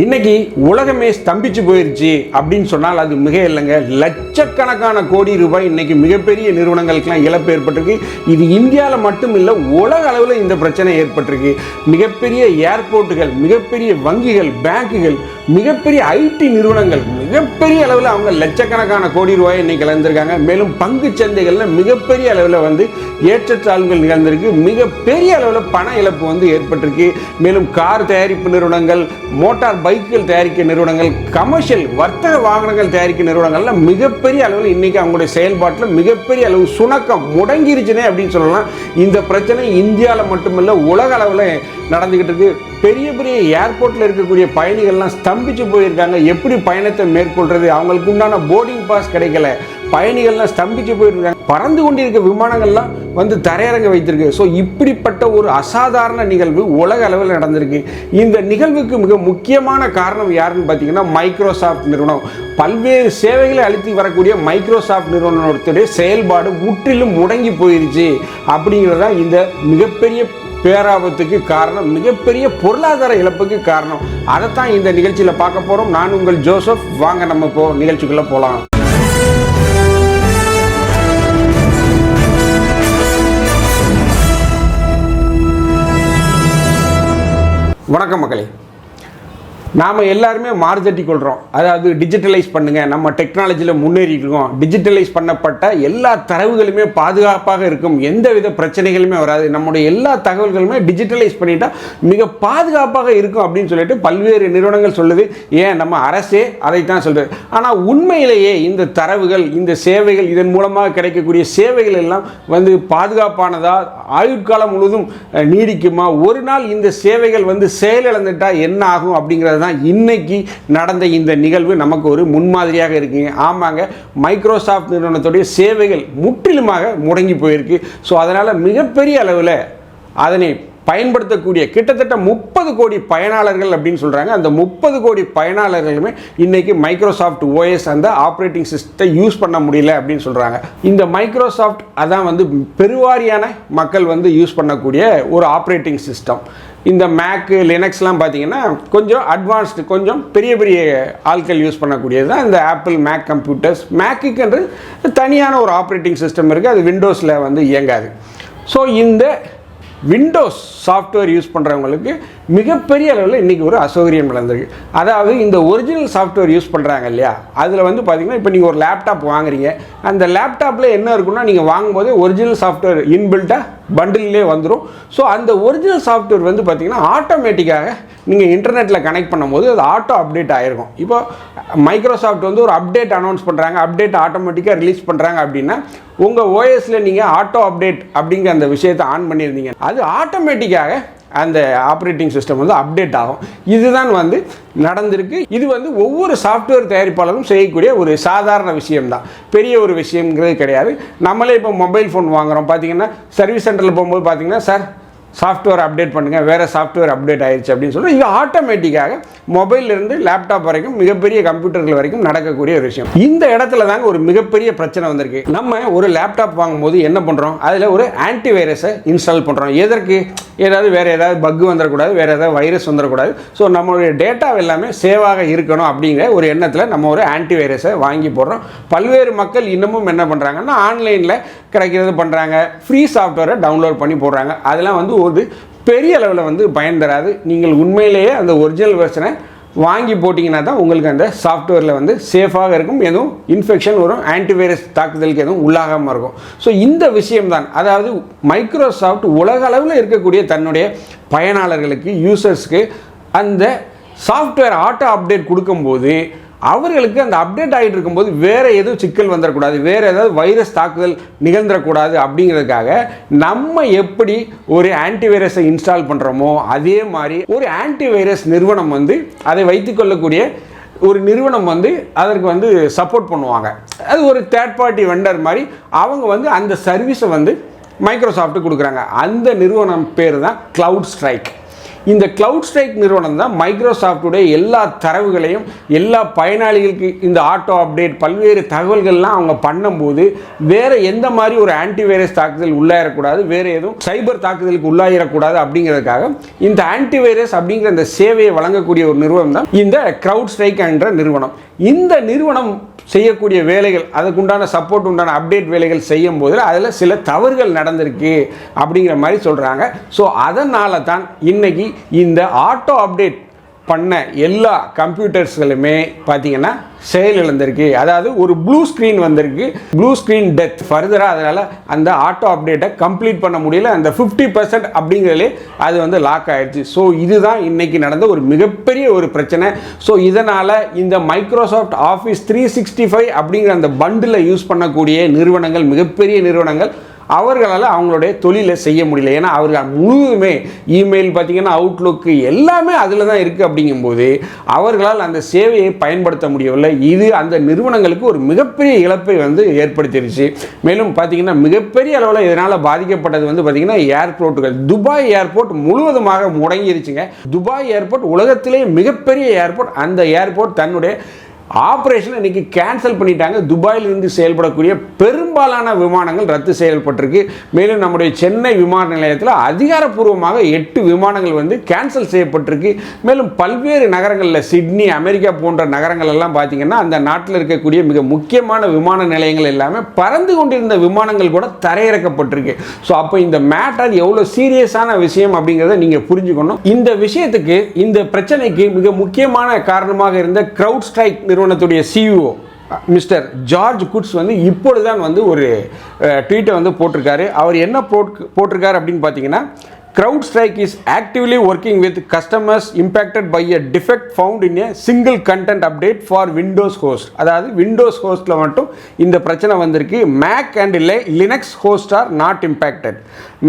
இன்னைக்கு உலகமே ஸ்தம்பிச்சு போயிருச்சு அப்படின்னு சொன்னால் அது மிக இல்லைங்க. லட்சக்கணக்கான கோடி ரூபாய் இன்னைக்கு மிகப்பெரிய நிறுவனங்களுக்கெல்லாம் இழப்பு ஏற்பட்டிருக்கு. இது இந்தியாவில் மட்டும் இல்லை உலக அளவில் இந்த பிரச்சனை ஏற்பட்டிருக்கு. மிகப்பெரிய ஏர்போர்ட்டுகள் மிகப்பெரிய வங்கிகள் பேங்குகள் மிகப்பெரிய ஐடி நிறுவனங்கள் மிகப்பெரிய அளவில் அவங்க லட்சக்கணக்கான கோடி ரூபாய் இன்னைக்கு இழந்திருக்காங்க. மேலும் பங்கு சந்தைகளில் மிகப்பெரிய அளவில் வந்து ஏற்றத்தாழ்வுகள் நிகழ்ந்திருக்கு. மிகப்பெரிய அளவில் பண இழப்பு வந்து ஏற்பட்டிருக்கு. மேலும் கார் தயாரிப்பு நிறுவனங்கள் மோட்டார் பைக்குகள் தயாரிக்க நிறுவனங்கள் கமர்ஷியல் வர்த்தக வாகனங்கள் தயாரிக்க நிறுவனங்கள்ல மிகப்பெரிய அளவில் இன்னைக்கு அவங்களுடைய செயல்பாட்டில் மிகப்பெரிய அளவு சுணக்கம் முடங்கிருச்சுனே அப்படின்னு சொல்லலாம். இந்த பிரச்சனை இந்தியாவில் மட்டுமல்ல உலக அளவில் நடந்துகிட்டு இருக்கு. பெரிய பெரிய ஏர்போர்ட்டில் இருக்கக்கூடிய பயணிகள்லாம் ஸ்தம்பிச்சு போயிருக்காங்க. எப்படி பயணத்தை மேற்கொள்றது? அவங்களுக்கு உண்டான போர்டிங் பாஸ் கிடைக்கல. பயணிகள்லாம் ஸ்தம்பிச்சு போயிருக்காங்க. பறந்து கொண்டிருக்க விமானங்கள்லாம் வந்து தரையிறங்க வைத்திருக்கு. ஸோ இப்படிப்பட்ட ஒரு அசாதாரண நிகழ்வு உலக அளவில் நடந்திருக்கு. இந்த நிகழ்வுக்கு மிக முக்கியமான காரணம் யாருன்னு பார்த்தீங்கன்னா மைக்ரோசாஃப்ட் நிறுவனம். பல்வேறு சேவைகளை அளித்து வரக்கூடிய மைக்ரோசாஃப்ட் நிறுவனத்துடைய செயல்பாடு முற்றிலும் முடங்கி போயிருச்சு. அப்படிங்கிறது தான் இந்த மிகப்பெரிய பேராபத்துக்கு காரணம் மிகப்பெரிய பொருளாதார இழப்புக்கு காரணம். அதைத்தான் இந்த நிகழ்ச்சியில் பார்க்க போகிறோம் நான் உங்கள் ஜோசப். வாங்க நம்ம இப்போ நிகழ்ச்சிக்குள்ளே போகலாம் வணக்கம் மக்களே. நாம் எல்லாருமே மார்ஜட்டி கொள்கிறோம் அதாவது டிஜிட்டலைஸ் பண்ணுங்கள் நம்ம டெக்னாலஜியில் முன்னேறி இருக்கோம் டிஜிட்டலைஸ் பண்ணப்பட்ட எல்லா தரவுகளுமே பாதுகாப்பாக இருக்கும். எந்த வித பிரச்சனைகளுமே வராது. நம்முடைய எல்லா தகவல்களுமே டிஜிட்டலைஸ் பண்ணிட்டா மிக பாதுகாப்பாக இருக்கும் அப்படின்னு சொல்லிட்டு பல்வேறு நிறுவனங்கள் சொல்லுது. ஏன்? நம்ம அரசே அதைத்தான் சொல்கிறது ஆனால் உண்மையிலேயே இந்த தரவுகள் இந்த சேவைகள் இதன் மூலமாக கிடைக்கக்கூடிய சேவைகள் எல்லாம் வந்து பாதுகாப்பானதா? ஆயுட்காலம் முழுவதும் நீடிக்குமா? ஒரு நாள் இந்த சேவைகள் வந்து செயலிழந்துட்டா என்ன ஆகும் அப்படிங்கிறது தான் இன்னைக்கு நடந்த இந்த நிகழ்வு நமக்கு ஒரு முன்மாதிரியாக இருக்குங்க ஆமாங்க மைக்ரோசாஃப்ட் நிறுவனத்துடைய சேவைகள் முற்றிலுமாக முடங்கி போயிருக்கு. ஸோ அதனால் மிகப்பெரிய அளவில் அதனை பயன்படுத்தக்கூடிய கிட்டத்தட்ட முப்பது கோடி பயனாளர்கள் அப்படின்னு சொல்கிறாங்க அந்த முப்பது கோடி பயனாளர்களுமே இன்றைக்கி மைக்ரோசாஃப்ட் ஓஎஸ் அந்த ஆப்ரேட்டிங் சிஸ்டத்தை யூஸ் பண்ண முடியல அப்படின்னு சொல்கிறாங்க இந்த மைக்ரோசாஃப்ட் அதான் வந்து பெருவாரியான மக்கள் வந்து யூஸ் பண்ணக்கூடிய ஒரு ஆப்ரேட்டிங் சிஸ்டம் இந்த மேக்கு லினக்ஸ்லாம் பார்த்தீங்கன்னா கொஞ்சம் அட்வான்ஸ்டு கொஞ்சம் பெரிய பெரிய ஆட்கள் யூஸ் பண்ணக்கூடியது தான் இந்த ஆப்பிள் மேக் கம்ப்யூட்டர்ஸ் மேக்குக்குன்றது தனியான ஒரு ஆப்ரேட்டிங் சிஸ்டம் இருக்குது அது விண்டோஸில் வந்து இயங்காது. ஸோ இந்த விண்டோஸ் சாஃப்ட்வேர் யூஸ் பண்ணுறவங்களுக்கு மிகப்பெரிய அளவில் இன்றைக்கி ஒரு அசௌகரியம் நடந்திருக்கு அதாவது இந்த ஒரிஜினல் சாஃப்ட்வேர் யூஸ் பண்ணுறாங்க இல்லையா? அதில் வந்து பார்த்தீங்கன்னா இப்போ நீங்கள் ஒரு லேப்டாப் வாங்குறீங்க. அந்த லேப்டாப்பில் என்ன இருக்குன்னா நீங்கள் வாங்கும்போதே ஒரிஜினல் சாஃப்ட்வேர் இன்பில்ட்டாக பண்டிலே வந்துடும் ஸோ அந்த ஒரிஜினல் சாஃப்ட்வேர் வந்து பார்த்திங்கன்னா ஆட்டோமேட்டிக்காக நீங்கள் இன்டர்நெட்டில் கனெக்ட் பண்ணும்போது அது ஆட்டோ அப்டேட் ஆகிருக்கும் இப்போ மைக்ரோசாஃப்ட் வந்து ஒரு அப்டேட் அனௌன்ஸ் பண்ணுறாங்க அப்டேட் ஆட்டோமேட்டிக்காக ரிலீஸ் பண்ணுறாங்க அப்படின்னா உங்கள் ஓஎஸில் நீங்கள் ஆட்டோ அப்டேட் அப்படிங்கிற அந்த விஷயத்தை ஆன் பண்ணியிருந்தீங்க. அது ஆட்டோமேட்டிக்காக அந்த ஆப்ரேட்டிங் சிஸ்டம் வந்து அப்டேட் ஆகும். இதுதான் வந்து நடந்திருக்கு. இது வந்து ஒவ்வொரு சாஃப்ட்வேர் தயாரிப்பாளரும் செய்யக்கூடிய ஒரு சாதாரண விஷயம்தான். பெரிய ஒரு விஷயங்கிறது கிடையாது. நம்மளே இப்போ மொபைல் ஃபோன் வாங்குறோம். பார்த்தீங்கன்னா சர்வீஸ் சென்டரில் போகும்போது பார்த்தீங்கன்னா சார் சாஃப்ட்வேர் அப்டேட் பண்ணுங்கள் வேறு சாஃப்ட்வேர் அப்டேட் ஆயிடுச்சு அப்படின்னு சொல்லி இது ஆட்டோமேட்டிக்காக மொபைல்லேருந்து லேப்டாப் வரைக்கும் மிகப்பெரிய கம்ப்யூட்டர்கள் வரைக்கும் நடக்கக்கூடிய ஒரு விஷயம். இந்த இடத்துல தாங்க ஒரு மிகப்பெரிய பிரச்சனை வந்திருக்கு. நம்ம ஒரு லேப்டாப் வாங்கும்போது என்ன பண்ணுறோம் அதில் ஒரு ஆன்டி வைரஸை இன்ஸ்டால் பண்ணுறோம் எதற்கு? ஏதாவது வேறு ஏதாவது பக் வந்துடக்கூடாது வேறு ஏதாவது வைரஸ் வந்துடக்கூடாது. ஸோ நம்மளுடைய டேட்டா எல்லாமே சேவாக இருக்கணும் அப்படிங்கிற ஒரு எண்ணத்தில் நம்ம ஒரு ஆன்டி வைரஸை வாங்கி போடுறோம். பல்வேறு மக்கள் இன்னமும் என்ன பண்ணுறாங்கன்னா ஆன்லைனில் கிடைக்கிறது பண்ணுறாங்க ஃப்ரீ சாஃப்ட்வேரை டவுன்லோட் பண்ணி போடுறாங்க. அதெல்லாம் வந்து வந்து பெரிய அளவில் வந்து பயன் தராது. நீங்கள் உண்மையிலேயே அந்த ஒரிஜினல் வெர்ஷனை வாங்கி போட்டிங்கன்னா தான் உங்களுக்கு அந்த சாஃப்ட்வேரில் வந்து சேஃபாக இருக்கும். எதுவும் இன்ஃபெக்ஷன் வரும் ஆன்டிவைரஸ் தாக்குதலுக்கு எதுவும் உள்ளாகாமல் இருக்கும். ஸோ இந்த விஷயம்தான். அதாவது மைக்ரோசாஃப்ட் உலக அளவில் இருக்கக்கூடிய தன்னுடைய பயனாளர்களுக்கு யூசர்ஸ்க்கு அந்த சாஃப்ட்வேர் ஆட்டோ அப்டேட் கொடுக்கும்போது அவர்களுக்கு அந்த அப்டேட் ஆகிட்டு இருக்கும்போது வேறு எதுவும் சிக்கல் வந்துடக்கூடாது வேறு ஏதாவது வைரஸ் தாக்குதல் நிகழ்ந்துடக்கூடாது அப்படிங்கிறதுக்காக நம்ம எப்படி ஒரு ஆன்டிவைரஸை இன்ஸ்டால் பண்ணுறோமோ அதே மாதிரி ஒரு ஆன்டிவைரஸ் நிறுவனம் வந்து அதை வைத்துக்கொள்ளக்கூடிய ஒரு நிறுவனம் வந்து அதற்கு வந்து சப்போர்ட் பண்ணுவாங்க. அது ஒரு தேர்ட் பார்ட்டி வெண்டர் மாதிரி அவங்க வந்து அந்த சர்வீஸை வந்து மைக்ரோசாஃப்ட்டு கொடுக்குறாங்க. அந்த நிறுவனம் பேர் தான் க்ளவுட் ஸ்ட்ரைக் இந்த கிளவுட் ஸ்ட்ரைக் நிறுவனம் தான் மைக்ரோசாஃப்டுடைய எல்லா தரவுகளையும் எல்லா பயனாளிகளுக்கு இந்த ஆட்டோ அப்டேட் பல்வேறு தகவல்கள்லாம் அவங்க பண்ணும்போது வேறு எந்த மாதிரி ஒரு ஆன்டிவைரஸ் தாக்குதல் உள்ளாயிடக்கூடாது வேறு எதுவும் சைபர் தாக்குதலுக்கு உள்ளாயிடக்கூடாது அப்படிங்கிறதுக்காக இந்த ஆன்டிவைரஸ் அப்படிங்கிற அந்த சேவையை வழங்கக்கூடிய ஒரு நிறுவனம் தான் இந்த க்ரௌட் ஸ்ட்ரைக் என்ற நிறுவனம். இந்த நிறுவனம் செய்யக்கூடிய வேலைகள் அதுக்குண்டான சப்போர்ட் உண்டான அப்டேட் வேலைகள் செய்யும் போது அதில் சில தவறுகள் நடந்திருக்கு அப்படிங்கிற மாதிரி சொல்கிறாங்க ஸோ அதனால தான் இன்னைக்கு இந்த ஆட்டோ அப்டேட் பண்ண எல்லா கம்ப்யூட்டர்ஸ்களுமே பார்த்தீங்கன்னா செயலிழந்திருக்கு அதாவது ஒரு ப்ளூ ஸ்க்ரீன் வந்திருக்கு. ப்ளூ ஸ்க்ரீன் டெத் ஃபர்தராக அதனால் அந்த ஆட்டோ அப்டேட்டை கம்ப்ளீட் பண்ண முடியல. அந்த ஃபிஃப்டி பர்சன்ட் அப்படிங்கிறதுலே அது வந்து லாக் ஆகிடுச்சு ஸோ இதுதான் இன்றைக்கி நடந்த ஒரு மிகப்பெரிய ஒரு பிரச்சனை. ஸோ இதனால் இந்த Microsoft office three sixty five அப்படிங்கிற அந்த பண்டில் யூஸ் பண்ணக்கூடிய நிறுவனங்கள் மிகப்பெரிய நிறுவனங்கள் அவர்களால் அவங்களுடைய தொழிலை செய்ய முடியல. ஏன்னா அவர்கள் முழுதுமே இமெயில் பார்த்தீங்கன்னா அவுட்லுக்கு எல்லாமே அதில் தான் இருக்குது அப்படிங்கும்போது அவர்களால் அந்த சேவையை பயன்படுத்த முடியவில்லை. இது அந்த நிறுவனங்களுக்கு ஒரு மிகப்பெரிய இழப்பை வந்து ஏற்படுத்திருச்சு. மேலும் பார்த்தீங்கன்னா மிகப்பெரிய அளவில் இதனால் பாதிக்கப்பட்டது வந்து பார்த்தீங்கன்னா ஏர்போர்ட்டுகள். துபாய் ஏர்போர்ட் முழுவதுமாக முடங்கிருச்சுங்க. துபாய் ஏர்போர்ட் உலகத்திலே மிகப்பெரிய ஏர்போர்ட். அந்த ஏர்போர்ட் தன்னுடைய ஆப்ரேஷன் இன்னைக்கு கேன்சல் பண்ணிட்டாங்க. துபாயிலிருந்து செயல்படக்கூடிய பெரும்பாலான விமானங்கள் ரத்து செய்யப்பட்டிருக்கு. மேலும் நம்முடைய சென்னை விமான நிலையத்தில் அதிகாரப்பூர்வமாக எட்டு விமானங்கள் வந்து கேன்சல் செய்யப்பட்டிருக்கு. மேலும் பல்வேறு நகரங்களில் சிட்னி அமெரிக்கா போன்ற நகரங்கள் எல்லாம் பார்த்தீங்கன்னா அந்த நாட்டில் இருக்கக்கூடிய மிக முக்கியமான விமான நிலையங்கள் எல்லாமே பறந்து கொண்டிருந்த விமானங்கள் கூட தரையிறக்கப்பட்டிருக்கு. ஸோ அப்போ இந்த மேட்டர் எவ்வளோ சீரியஸான விஷயம் அப்படிங்கிறத நீங்கள் புரிஞ்சுக்கணும். இந்த விஷயத்துக்கு இந்த பிரச்சனைக்கு மிக முக்கியமான காரணமாக இருந்த க்ரௌட் ஸ்ட்ரைக் நிறுவனத்துடைய சிஇஓ மிஸ்டர் ஜார்ஜ் குட்ஸ் வந்து இப்பொழுதுதான் வந்து ஒரு ட்வீட்டை வந்து போட்டிருக்காரு. அவர் என்ன போட் போட்டிருக்காரு அப்படின்னு பார்த்தீங்கன்னா crowd strike is actively working with customers impacted by a defect found in a single content update for windows host. அதாவது விண்டோஸ் ஹோஸ்ட்டில் மட்டும் இந்த பிரச்சனை வந்திருக்கு. Mac and Linux host are not impacted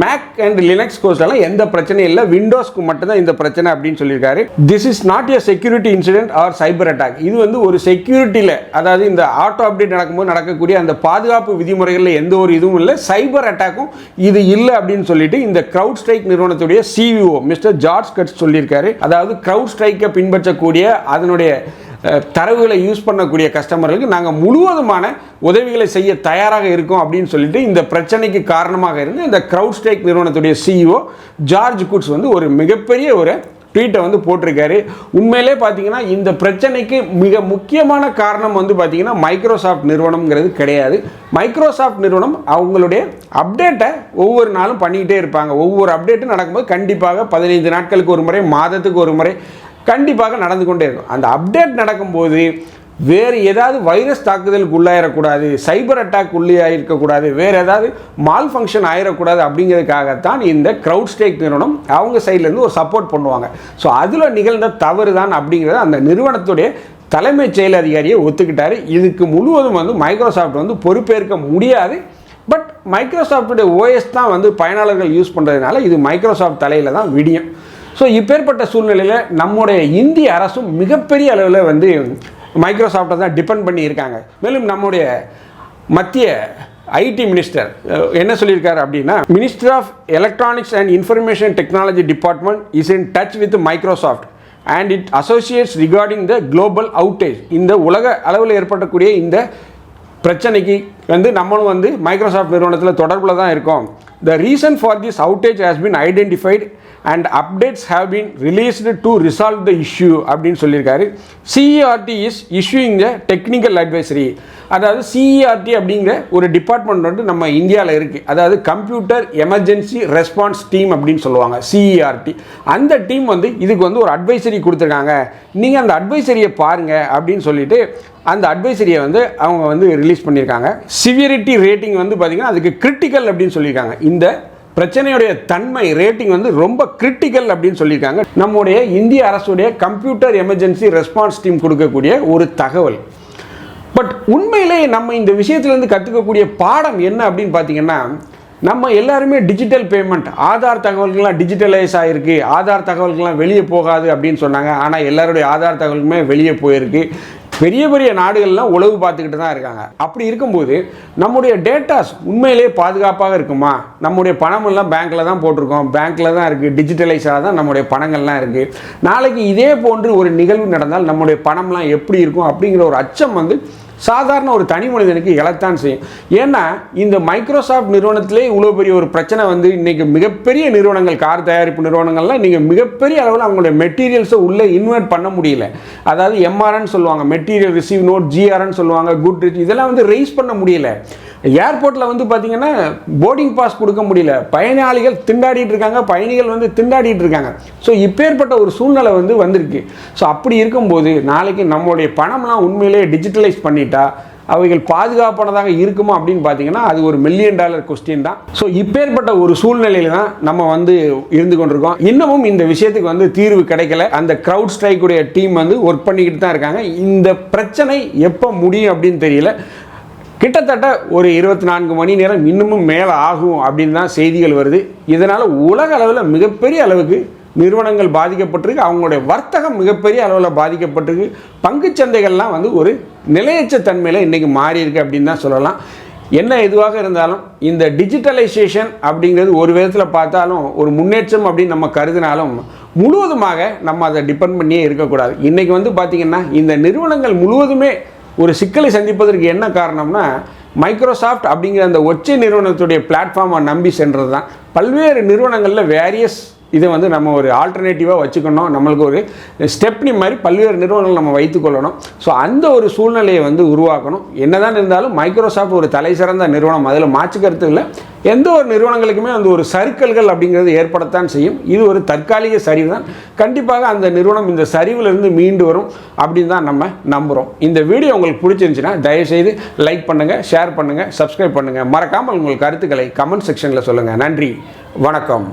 Mac and Linux ஹோஸ்டெல்லாம் எந்த பிரச்சனையும் இல்லை. விண்டோஸ்க்கு மட்டும்தான் இந்த பிரச்சனை அப்படின்னு சொல்லியிருக்காரு. This is not a security incident or cyber attack இது வந்து ஒரு செக்யூரிட்டியில் அதாவது இந்த ஆட்டோ அப்டேட் நடக்கும்போது நடக்கக்கூடிய அந்த பாதுகாப்பு விதிமுறைகளில் எந்த ஒரு இதுவும் இல்லை. சைபர் அட்டாக்கும் இது இல்லை அப்படின்னு சொல்லிட்டு இந்த க்ரௌட் ஸ்ட்ரைக் நிறுவனத்துடைய சிஇஓ மிஸ்டர் ஜார்ஜ் கட்ஸ் சொல்லியிருக்காரு. அதாவது க்ரௌட் ஸ்ட்ரைக்கை பின்பற்றக்கூடிய அதனுடைய தரவுகளை யூஸ் பண்ணக்கூடிய கஸ்டமர்களுக்கு நாங்கள் முழுவதுமான உதவிகளை செய்ய தயாராக இருக்கோம் அப்படின்னு சொல்லிட்டு இந்த பிரச்சனைக்கு காரணமாக இருந்து இந்த க்ரௌட் ஸ்ட்ரைக் நிறுவனத்துடைய சிஇஓ ஜார்ஜ் குட்ஸ் வந்து ஒரு மிகப்பெரிய ஒரு ட்வீட்டை வந்து போட்டிருக்காரு. உண்மையிலே பார்த்தீங்கன்னா இந்த பிரச்சனைக்கு மிக முக்கியமான காரணம் வந்து பார்த்தீங்கன்னா மைக்ரோசாஃப்ட் நிறுவனம்ங்கிறது கிடையாது. மைக்ரோசாஃப்ட் நிறுவனம் அவங்களுடைய அப்டேட்டை ஒவ்வொரு நாளும் பண்ணிக்கிட்டே இருப்பாங்க. ஒவ்வொரு அப்டேட்டும் நடக்கும்போது கண்டிப்பாக பதினைந்து நாட்களுக்கு ஒரு முறை மாதத்துக்கு ஒரு முறை கண்டிப்பாக நடந்து கொண்டே இருக்கும். அந்த அப்டேட் நடக்கும்போது வேறு ஏதாவது வைரஸ் தாக்குதலுக்கு உள்ளாயிடக்கூடாது சைபர் அட்டாக் உள்ளாயிருக்கக்கூடாது வேறு ஏதாவது மால் ஃபங்க்ஷன் ஆயிடக்கூடாது அப்படிங்கிறதுக்காகத்தான் இந்த க்ரௌட் ஸ்டேக் நிறுவனம் அவங்க சைட்லேருந்து ஒரு சப்போர்ட் பண்ணுவாங்க. ஸோ அதில் நிகழ்ந்த தவறு தான் அப்படிங்கிறத அந்த நிறுவனத்துடைய தலைமைச் செயல் அதிகாரியை ஒத்துக்கிட்டார். இதுக்கு முழுவதும் வந்து மைக்ரோசாஃப்ட் வந்து பொறுப்பேற்க முடியாது. பட் மைக்ரோசாஃப்டுடைய ஓஎஸ் தான் வந்து பயனாளர்கள் யூஸ் பண்ணுறதுனால இது மைக்ரோசாஃப்ட் தலையில் தான் விடியும். ஸோ இப்பேற்பட்ட சூழ்நிலையில் நம்முடைய இந்திய அரசும் மிகப்பெரிய அளவில் வந்து மைக்ரோசாஃப்டை தான் டிபெண்ட் பண்ணி இருக்காங்க மேலும் நம்முடைய மத்திய ஐடி மினிஸ்டர் என்ன சொல்லியிருக்காரு அப்படின்னா minister of electronics and information technology department is in touch with Microsoft and it associates regarding the global outage இந்த உலக அளவில் ஏற்படக்கூடிய இந்த பிரச்சனைக்கு வந்து நம்மளும் வந்து மைக்ரோசாஃப்ட் நிறுவனத்தில் தொடர்பில் தான் இருக்கோம். The reason for this outage has been identified and updates have been released to resolve the issue அப்படின்னு சொல்லியிருக்காரு. CERT is issuing the technical advisory அதாவது சிஇஆர்டி அப்படிங்கிற ஒரு டிபார்ட்மெண்ட் வந்து நம்ம இந்தியாவில் இருக்குது அதாவது கம்ப்யூட்டர் எமர்ஜென்சி ரெஸ்பான்ஸ் டீம் அப்படின்னு சொல்லுவாங்க சிஇஆர்டி அந்த டீம் வந்து இதுக்கு வந்து ஒரு அட்வைசரி கொடுத்துருக்காங்க. நீங்கள் அந்த அட்வைசரியை பாருங்கள் அப்படின்னு சொல்லிட்டு அந்த அட்வைசரியை வந்து அவங்க வந்து ரிலீஸ் பண்ணியிருக்காங்க. சிவியரிட்டி ரேட்டிங் வந்து பார்த்திங்கன்னா அதுக்கு கிரிட்டிக்கல் அப்படின்னு சொல்லியிருக்காங்க. இந்த பிரச்சனையுடைய தன்மை ரேட்டிங் வந்து ரொம்ப கிரிட்டிக்கல் அப்படின்னு சொல்லியிருக்காங்க. நம்முடைய இந்திய அரசுடைய கம்ப்யூட்டர் எமர்ஜென்சி ரெஸ்பான்ஸ் டீம் கொடுக்கக்கூடிய ஒரு தகவல். பட் உண்மையிலே நம்ம இந்த விஷயத்துலேருந்து கற்றுக்கக்கூடிய பாடம் என்ன அப்படின்னு பார்த்தீங்கன்னா நம்ம எல்லாருமே டிஜிட்டல் பேமெண்ட் ஆதார் தகவல்கள்லாம் டிஜிட்டலைஸ் ஆகிருக்கு ஆதார் தகவல்கள்லாம் வெளியே போகாது அப்படின்னு சொன்னாங்க. ஆனால் எல்லாருடைய ஆதார் தகவலுமே வெளியே போயிருக்கு. பெரிய பெரிய நாடுகள்லாம் உளவு பார்த்துக்கிட்டு தான் இருக்காங்க. அப்படி இருக்கும்போது நம்முடைய டேட்டாஸ் உண்மையிலேயே பாதுகாப்பாக இருக்குமா? நம்முடைய பணமெல்லாம் பேங்க்கில் தான் போட்டிருக்கோம். பேங்க்கில் தான் இருக்குது டிஜிட்டலைஸாக தான் நம்முடைய பணங்கள்லாம் இருக்குது நாளைக்கு இதே போன்று ஒரு நிகழ்வு நடந்தால் நம்முடைய பணம்லாம் எப்படி இருக்கும் அப்படிங்கிற ஒரு அச்சம் வந்து சாதாரண ஒரு தனி மனிதனுக்கு இழத்தான் செய்யும். ஏன்னா இந்த மைக்ரோசாஃப்ட் நிறுவனத்திலே இவ்வளோ பெரிய ஒரு பிரச்சனை வந்து இன்றைக்கி மிகப்பெரிய நிறுவனங்கள் கார் தயாரிப்பு நிறுவனங்கள்லாம் நீங்கள் மிகப்பெரிய அளவில் அவங்களுடைய மெட்டீரியல்ஸை உள்ளே இன்வெர்ட் பண்ண முடியல. அதாவது எம்ஆர்என்னு சொல்லுவாங்க மெட்டீரியல் ரிசீவ் நோட் ஜிஆர்என்னு சொல்லுவாங்க குட் ரிச் இதெல்லாம் வந்து ரைஸ் பண்ண முடியல. ஏர்போர்ட்டில் வந்து பார்த்தீங்கன்னா போர்டிங் பாஸ் கொடுக்க முடியல. பயனாளிகள் திண்டாடிட்டு இருக்காங்க பயணிகள் வந்து திண்டாடிட்டு இருக்காங்க. ஸோ இப்பேற்பட்ட ஒரு சூழ்நிலை வந்து வந்திருக்கு. ஸோ அப்படி இருக்கும்போது நாளைக்கு நம்மளுடைய பணம்லாம் உண்மையிலேயே டிஜிட்டலைஸ் பண்ணிட்டு அவைகள் பாதுகாப்பானதாக இருக்குமா அப்படின்னு பார்த்தீங்கன்னா அது ஒரு மில்லியன் டாலர் கொஸ்டின் தான். ஸோ இப்பேற்பட்ட ஒரு சூழ்நிலையில தான் நம்ம வந்து இருந்து கொண்டிருக்கோம். இன்னமும் இந்த விஷயத்துக்கு வந்து தீர்வு கிடைக்கல. அந்த க்ரௌட் ஸ்ட்ரைக்குடைய டீம் வந்து ஒர்க் பண்ணிக்கிட்டு தான் இருக்காங்க. இந்த பிரச்சனை எப்போ முடியும் அப்படின்னு தெரியல. கிட்டத்தட்ட ஒரு இருபத்தி நான்கு மணி நேரம் இன்னமும் மேலே ஆகும் அப்படின்னு தான் செய்திகள் வருது. இதனால் உலக அளவில் மிகப்பெரிய அளவுக்கு நிறுவனங்கள் பாதிக்கப்பட்டிருக்கு அவங்களுடைய வர்த்தகம் மிகப்பெரிய அளவில் பாதிக்கப்பட்டிருக்கு. பங்குச் சந்தைகள்லாம் வந்து ஒரு நிலையற்ற தன்மையில் இன்றைக்கி மாறியிருக்கு அப்படின்னு தான் சொல்லலாம். என்ன எதுவாக இருந்தாலும் இந்த டிஜிட்டலைசேஷன் அப்படிங்கிறது ஒரு விதத்தில் பார்த்தாலும் ஒரு முன்னேற்றம் அப்படின்னு நம்ம கருதினாலும் முழுவதுமாக நம்ம அதை டிபெண்ட் பண்ணியே இருக்கக்கூடாது. இன்றைக்கி வந்து பார்த்திங்கன்னா இந்த நிறுவனங்கள் முழுவதுமே ஒரு சிக்கலை சந்திப்பதற்கு என்ன காரணம்னா மைக்ரோசாஃப்ட் அப்படிங்கிற அந்த ஒற்றை நிறுவனத்துடைய பிளாட்ஃபார்மை நம்பி சென்றது தான் பல்வேறு நிறுவனங்களில் வேரியஸ் இதை வந்து நம்ம ஒரு ஆல்டர்னேட்டிவாக வச்சுக்கணும். நம்மளுக்கு ஒரு ஸ்டெப்னி மாதிரி பல்வேறு நிறுவனங்கள் நம்ம வைத்துக்கொள்ளணும் ஸோ அந்த ஒரு சூழ்நிலையை வந்து உருவாக்கணும். என்னதான் இருந்தாலும் மைக்ரோசாஃப்ட் ஒரு தலை சிறந்த நிறுவனம். அதில் மாற்றுக்கிறது இல்லை. எந்த ஒரு நிறுவனங்களுக்குமே அந்த ஒரு சர்க்கல்கள் அப்படிங்கிறது ஏற்படத்தான் செய்யும். இது ஒரு தற்காலிக சரிவு தான் கண்டிப்பாக அந்த நிறுவனம் இந்த சரிவிலிருந்து மீண்டு வரும் அப்படின்னு தான் நம்ம நம்புகிறோம் இந்த வீடியோ உங்களுக்கு பிடிச்சிருந்துச்சுன்னா தயவுசெய்து லைக் பண்ணுங்கள் ஷேர் பண்ணுங்கள் சப்ஸ்கிரைப் பண்ணுங்கள் மறக்காமல் உங்கள் கருத்துக்களை கமெண்ட் செக்ஷனில் சொல்லுங்கள் நன்றி. வணக்கம்.